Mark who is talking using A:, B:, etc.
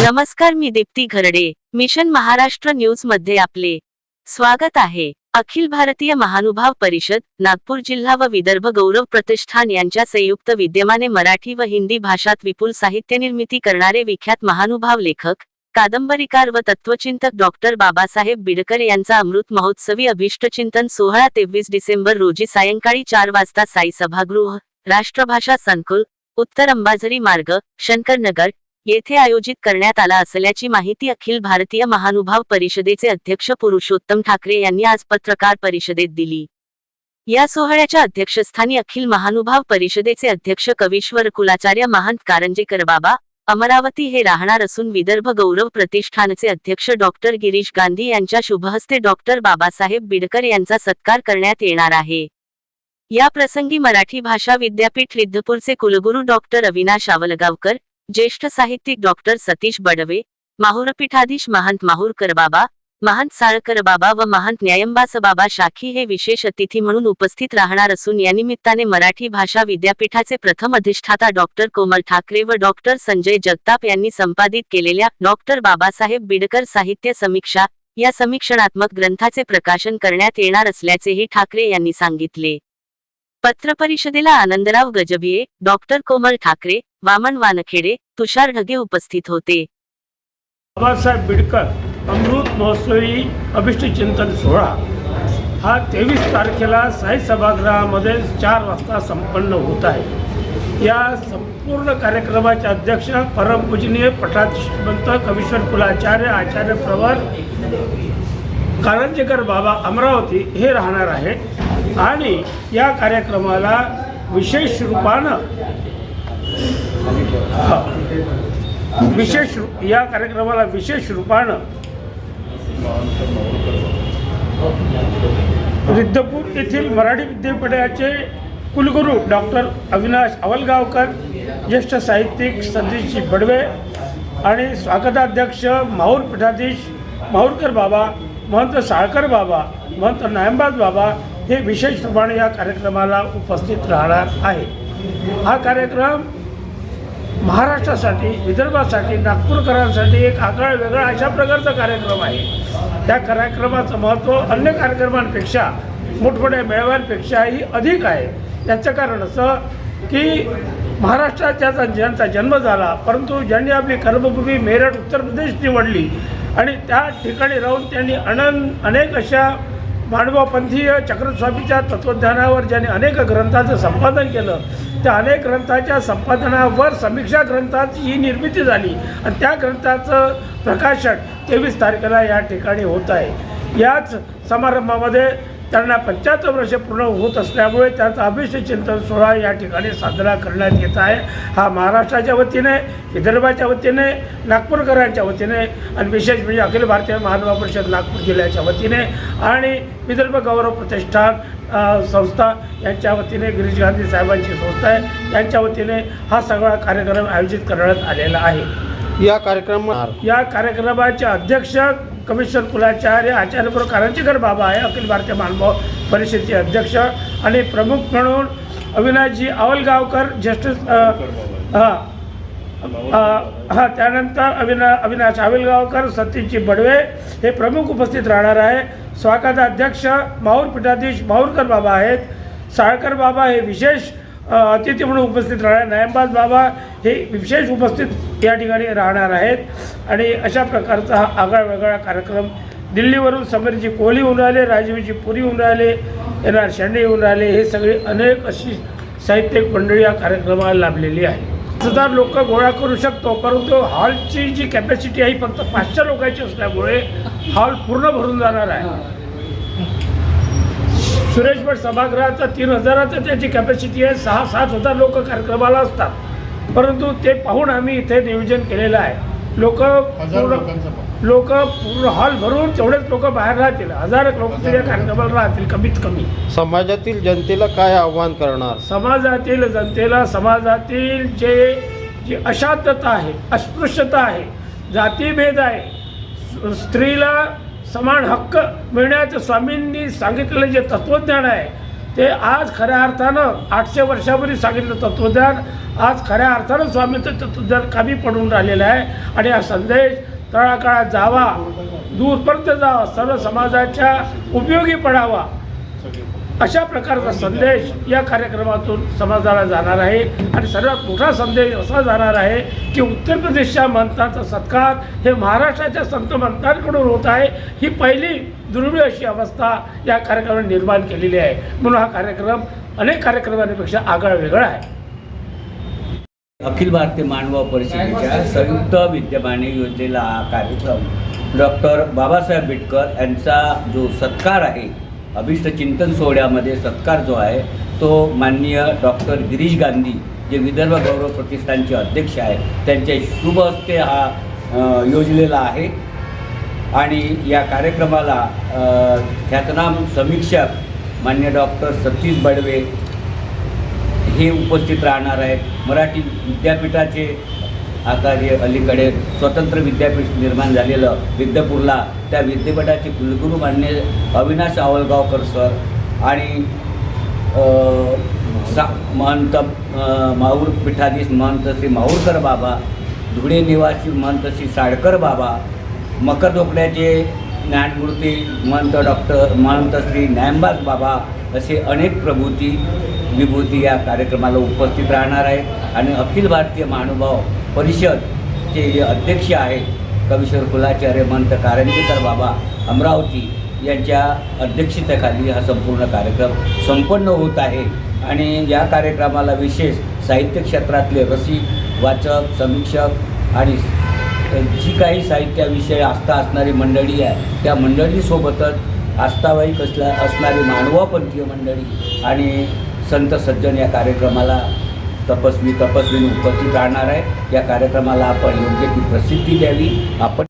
A: नमस्कार मी दीप्ती घरडे. मिशन महाराष्ट्र न्यूजमध्ये आपले स्वागत आहे. अखिल भारतीय महानुभाव परिषद नागपूर जिल्हा व विदर्भ गौरव प्रतिष्ठान यांच्या संयुक्त विद्यमाने मराठी व हिंदी भाषात विपुल साहित्य निर्मिती करणारे विख्यात महानुभाव लेखक कादंबरीकार व तत्वचिंतक डॉक्टर बाबासाहेब बिडकर यांचा अमृत महोत्सवी अभिष्टचिंतन सोहळा तेवीस डिसेंबर रोजी सायंकाळी चार वाजता साई सभागृह राष्ट्रभाषा संकुल उत्तर अंबाझरी मार्ग शंकरनगर येथे आयोजित करण्यात आला असल्याची माहिती अखिल भारतीय महानुभाव परिषदेचे अध्यक्ष पुरुषोत्तम ठाकरे यांनी आज पत्रकार परिषदेत दिली. या सोहळ्याच्या अध्यक्षस्थानी अखिल महानुभाव परिषदेचे अध्यक्ष कवीश्वर कुलाचार्य महंत कारंजेकर बाबा अमरावती हे राहणार असून विदर्भ गौरव प्रतिष्ठानचे अध्यक्ष डॉक्टर गिरीश गांधी यांच्या शुभहस्ते डॉक्टर बाबासाहेब बिडकर यांचा सत्कार करण्यात येणार आहे. या प्रसंगी मराठी भाषा विद्यापीठ रिद्धपूरचे कुलगुरू डॉक्टर अविनाश आवलगावकर ज्येष्ठ साहित्यिक डॉक्टर सतीश बडवे माहुरपीठाधीश महंत माहुरकर बाबा महंत साळकर बाबा व महंत न्यायंबास बाबा शाखी हे विशेष अतिथी म्हणून उपस्थित राहणार असून या निमित्ताने मराठी भाषा विद्यापीठाचे प्रथम अधिष्ठाता डॉक्टर कोमल ठाकरे व डॉक्टर संजय जगताप यांनी संपादित केलेल्या डॉक्टर बाबासाहेब बिडकर साहित्य समीक्षा या समीक्षणात्मक ग्रंथाचे प्रकाशन करण्यात येणार असल्याचेही ठाकरे यांनी सांगितले. पत्रपरिषदेला आनंदराव गजभिये डॉक्टर कोमल ठाकरे वामन वानखेडे तुषार ढगे उपस्थित होते.
B: बाबासाहेब बिडकर अमृत महोत्सवी अभिष्ट चिंतन सोहळा. हा तेवीस तारखेला साई सभागृहामध्ये चार वाजता संपन्न होत आहे. या संपूर्ण कार्यक्रमाचे अध्यक्ष परमपूजनीय पठाश्रीमंत कविश्वर कुलाचार्य आचार्य प्रवर कारंजेकर बाबा अमरावती हे राहणार आहेत आणि या कार्यक्रमाला विशेष रूपानं विशेष या कार्यक्रमाला विशेष रूपानं रिद्धपूर येथील मराठी विद्यापीठाचे कुलगुरू डॉक्टर अविनाश अवलगावकर ज्येष्ठ साहित्यिक संदीपजी बडवे आणि स्वागताध्यक्ष माहूर पीठाधीश माहूरकर बाबा महंत साळकर बाबा महंत नायंबाज बाबा हे विशेष प्रमाणे या कार्यक्रमाला उपस्थित राहणार आहे हा कार्यक्रम महाराष्ट्रासाठी विदर्भासाठी नागपूरकरांसाठी एक आगळा वेगळा अशा प्रकारचा कार्यक्रम आहे. त्या कार्यक्रमाचं महत्त्व अन्य कार्यक्रमांपेक्षा मोठमोठ्या मेळाव्यांपेक्षाही अधिक आहे. याचं कारण असं की महाराष्ट्रात ज्याचा ज्यांचा जन्म झाला परंतु ज्यांनी आपली कर्मभूमी मेरठ उत्तर प्रदेश निवडली आणि त्या ठिकाणी राहून त्यांनी अनन अनेक अशा मांडवापंथीय चक्रस्वामीच्या तत्वज्ञानावर ज्यांनी अनेक ग्रंथाचं संपादन केलं त्या अनेक ग्रंथाच्या संपादनावर समीक्षा ग्रंथाची ही निर्मिती झाली. आणि त्या ग्रंथाचं प्रकाशन तेवीस तारखेला या ठिकाणी होत आहे. याच समारंभामध्ये त्यांना पंच्याहत्तर वर्ष पूर्ण होत असल्यामुळे त्याचा अभिष्ट चिंतन सोहळा या ठिकाणी साजरा करण्यात येत आहे. हा महाराष्ट्राच्या वतीने विदर्भाच्या वतीने नागपूरकरांच्या वतीने आणि विशेष म्हणजे अखिल भारतीय महानुभाव परिषद नागपूर जिल्ह्याच्या वतीने आणि विदर्भ गौरव प्रतिष्ठान संस्था यांच्या वतीने गिरीश गांधी साहेबांची संस्था आहे. यांच्या वतीने हा सगळा कार्यक्रम आयोजित करण्यात आलेला आहे.
C: या कार्यक्रमात
B: या कार्यक्रमाचे अध्यक्ष कमिशनर कुलाचार्य आचार्यपूर कारंजीकर बाबा आहे अखिल भारतीय मानभाव परिषदेचे अध्यक्ष आणि प्रमुख म्हणून अविनाशजी आवलगावकर ज्येष्ठ हां हां त्यानंतर अविना अविनाश आवलगावकर सतीशजी बडवे हे प्रमुख उपस्थित राहणार आहे. स्वागताध्यक्ष माहूर पीठाधीश माहूरकर बाबा आहेत. साळकर बाबा हे विशेष अतिथी म्हणून उपस्थित राहणार नायंबाज बाबा हे विशेष उपस्थित या ठिकाणी राहणार आहेत. आणि अशा प्रकारचा हा आगळा वेगळा कार्यक्रम दिल्लीवरून समीरजी कोहली होऊन राहिले राजीवजी पुरी होऊन राहिले एन आर शेंडे होऊन राहिले हे सगळे अनेक अशी साहित्यिक मंडळी या कार्यक्रमाला लाभलेली आहे हजार लोक गोळा करू शकतो परंतु हॉलची जी कॅपॅसिटी आहे फक्त पाचशे लोकांची असल्यामुळे हॉल पूर्ण भरून जाणार आहे. सुरेश भट सभागृहाचा तीन हजाराचं त्याची कॅपॅसिटी आहे. सहा सात हजार लोक कार्यक्रमाला असतात. परंतु ते पाहून आम्ही इथे नियोजन केलेलं आहे. लोक लोक पूर्ण हॉल भरून तेवढेच लोक बाहेर राहतील. हजार लोक त्या कार्यक्रमाला राहतील कमीत कमी.
C: समाजातील जनतेला काय आव्हान करणार?
B: समाजातील जनतेला समाजातील जे जी अशांतता आहे अस्पृश्यता आहे जातीभेद आहे स्त्रीला समान हक्क मिळण्याचं स्वामींनी सांगितलेलं जे तत्त्वज्ञान आहे ते आज खऱ्या अर्थानं आठशे वर्षापूर्वी सांगितलं तत्त्वज्ञान आज खऱ्या अर्थानं स्वामींचं तत्त्वज्ञान कमी पडून राहिलेलं आहे. आणि हा संदेश तळाकाळात जावा दूरपर्यंत जावा सर्व समाजाच्या उपयोगी पडावा. अशा प्रकारचा संदेश या कार्यक्रमातून समाजाला जाणार आहे. आणि सर्वात मोठा संदेश असा जाणार आहे की उत्तर प्रदेशच्या मंतांचा सत्कार हे महाराष्ट्राच्या संत मंतांकडून होत आहे. ही पहिली दुर्मिळ अशी अवस्था या कार्यक्रमाने निर्माण केलेली आहे. म्हणून हा कार्यक्रम अनेक कार्यक्रमांपेक्षा आगळा वेगळा आहे.
D: अखिल भारतीय मानव परिषदेच्या संयुक्त विद्यमाने योजलेला हा कार्यक्रम डॉक्टर बाबासाहेब आंबेडकर यांचा जो सत्कार आहे अभिष्ट चिंतन सोहळ्यामध्ये सत्कार जो आहे तो माननीय डॉक्टर गिरीश गांधी जे विदर्भ गौरव प्रतिष्ठानचे अध्यक्ष आहेत त्यांच्या शुभ हस्ते हा योजलेला आहे. आणि या कार्यक्रमाला ख्यातनाम समीक्षक मान्य डॉक्टर सतीश बडवे हे उपस्थित राहणार आहेत. मराठी विद्यापीठाचे आता जे अलीकडे स्वतंत्र विद्यापीठ निर्माण झालेलं विद्यापूरला त्या विद्यापीठाचे कुलगुरू मान्य अविनाश आवलगावकर सर आणि सा महंत अ, माहूर पीठाधीश महंत श्री माहूरकर बाबा धुळे निवासी महंत श्री साडकर बाबा मकर धोकड्याचे ज्ञानमूर्ती महंत डॉक्टर महंत श्री न्यायबाज बाबा असे अनेक प्रभूती विभूती या कार्यक्रमाला उपस्थित राहणार आहेत. आणि अखिल भारतीय महानुभाव परिषदचे जे अध्यक्ष आहेत कविश्वर कुलाचार्य महंत कारंजीकर बाबा अमरावती यांच्या अध्यक्षतेखाली हा संपूर्ण कार्यक्रम संपन्न होत आहे. आणि या कार्यक्रमाला विशेष साहित्य क्षेत्रातले रसिक वाचक समीक्षक आणि जी काही साहित्याविषयी आस्था असणारी मंडळी आहे त्या मंडळीसोबतच आस्थावाईक असल्या असणारी मानवापंथीय मंडळी आणि संत सज्जन या कार्यक्रमाला तपस्वी तपस्वीने उपस्थित राहणार आहे. या कार्यक्रमाला आपण योग्य ती प्रसिद्धी द्यावी. आपण